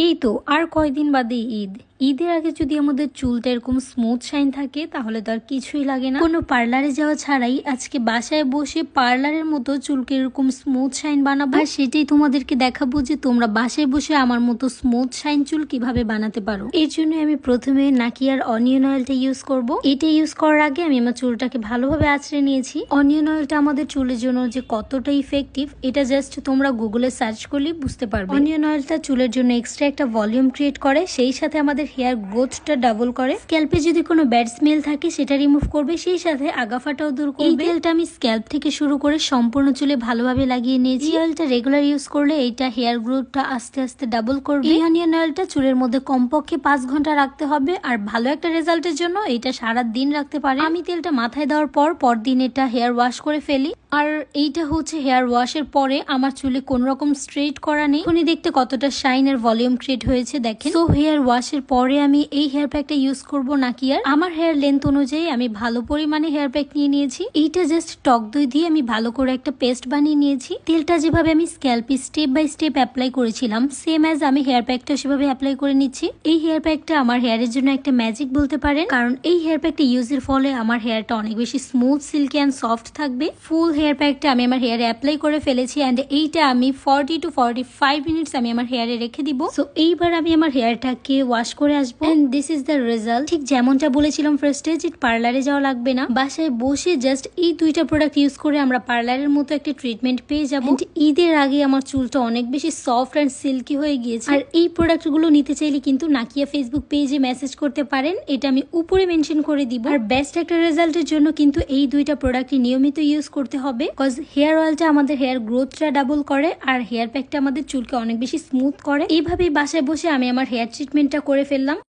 এই তো আর কয়দিন বাদে ঈদ। ঈদের আগে যদি আমাদের চুলটা এরকম স্মুথ শাইন থাকে, তাহলে তো আর কিছুই লাগে না। কোনো পার্লারে যাওয়া ছাড়াই আজকে বাসায় বসে পার্লারের মতো চুলকে এরকম স্মুথ শাইন বানাবো। আর সেটাই তোমাদেরকে দেখাবো যে তোমরা বাসায় বসে আমার মতো স্মুথ শাইন চুল কীভাবে বানাতে পারো। এর জন্য আমি প্রথমে নাকিয়ার অনিয়ন অয়েলটা ইউজ করব। এটা ইউজ করার আগে আমি আমার চুলটাকে ভালোভাবে আঁচড়ে নিয়েছি। অনিয়ন অয়েলটা আমাদের চুলের জন্য যে কতটা ইফেক্টিভ এটা জাস্ট তোমরা গুগলে সার্চ করলেই বুঝতে পারবে। অনিয়ন অয়েলটা চুলের জন্য এক্সট্রা একটা ভলিউম ক্রিয়েট করে, সেই সাথে আমাদের হেয়ার গ্রোথটা ডাবল করে। স্ক্যাল্পে যদি কোনো ব্যাড স্মেল থাকে সেটা রিমুভ করবে। সেই সাথে আগাফাটাও দূর করবে। এই তেলটা আমি স্ক্যাল্প থেকে শুরু করে সম্পূর্ণ চুলে ভালোভাবে লাগিয়ে নিয়েছি। এই অয়েলটা রেগুলার ইউজ করলে এইটা হেয়ার গ্রোথটা আস্তে আস্তে ডাবল করবে। এই অনিয়ন অয়েলটা চুলের মধ্যে কমপক্ষে পাঁচ ঘণ্টা রাখতে হবে। আর ভালো একটা রেজাল্টের জন্য এটা সারা দিন রাখতে পারে আমি তেলটা মাথায় দেওয়ার পর পরদিন এটা হেয়ার ওয়াশ করে ফেলি। আর এইটা হচ্ছে হেয়ার ওয়াশের পরে আমার চুলে কোন রকম স্ট্রেট করা নেই। উনি দেখতে কতটা শাইন আর ভলিউম ক্রিয়েট হয়েছে দেখেন। তো হেয়ার ওয়াশের পরে আমি এই হেয়ার প্যাকটা ইউজ করব নাকি আর? আমার হেয়ার লেন্থ অনুযায়ী আমি ভালো পরিমাণে হেয়ার প্যাক নিয়ে নিয়েছি। এইটা জাস্ট টক দই দিয়ে আমি ভালো করে একটা পেস্ট বানিয়ে নিয়েছি। তেলটা যেভাবে আমি স্ক্যাল্পে স্টেপ বাই স্টেপ অ্যাপ্লাই করেছিলাম সেম অ্যাজ আমি হেয়ার প্যাকটা সেভাবে অ্যাপ্লাই করে নিচ্ছি। এই হেয়ার প্যাকটা আমার হেয়ারের জন্য একটা ম্যাজিক বলতে পারেন। কারণ এই হেয়ার প্যাকটা ইউজের ফলে আমার হেয়ারটা অনেক বেশি স্মুথ সিল্কি অ্যান্ড সফট থাকবে। ফুল হেয়ার প্যাকটা আমি আমার হেয়ারে অ্যাপ্লাই করে ফেলেছি অ্যান্ড এইটা আমি forty two forty five minutes আমি আমার হেয়ারে রেখে দিব। সো এইবার আমি আমার হেয়ারটাকে ওয়াশ করে আসব। And this is the result ঠিক যেমনটা বলেছিলাম ফার্স্টে যে পার্লারে যাওয়া লাগবে না। বাসায় বসে জাস্ট এই দুইটা প্রোডাক্ট ইউজ করে আমরা পার্লারের মতো একটা ট্রিটমেন্ট পেয়ে যাব। ঈদের আগে আমার চুলটা অনেক বেশি সফট অ্যান্ড সিল্কি হয়ে গিয়েছে। আর এই প্রোডাক্টগুলো নিতে চাইলে কিন্তু নাকিয়া ফেসবুক পেজে মেসেজ করতে পারেন। এটা আমি উপরে মেনশন করে দিব। আর বেস্ট একটা রেজাল্টের জন্য কিন্তু এই দুইটা প্রোডাক্টই নিয়মিত ইউজ করতে হবে। কজ হেয়ার অয়েলটা আমাদের হেয়ার গ্রোথটা ডাবল করে আর হেয়ার প্যাকটা আমাদের চুলকে অনেক বেশি স্মুথ করে। এইভাবেই বাসায় বসে আমি আমার হেয়ার ট্রিটমেন্টটা করে ফেললাম। எல்லாம்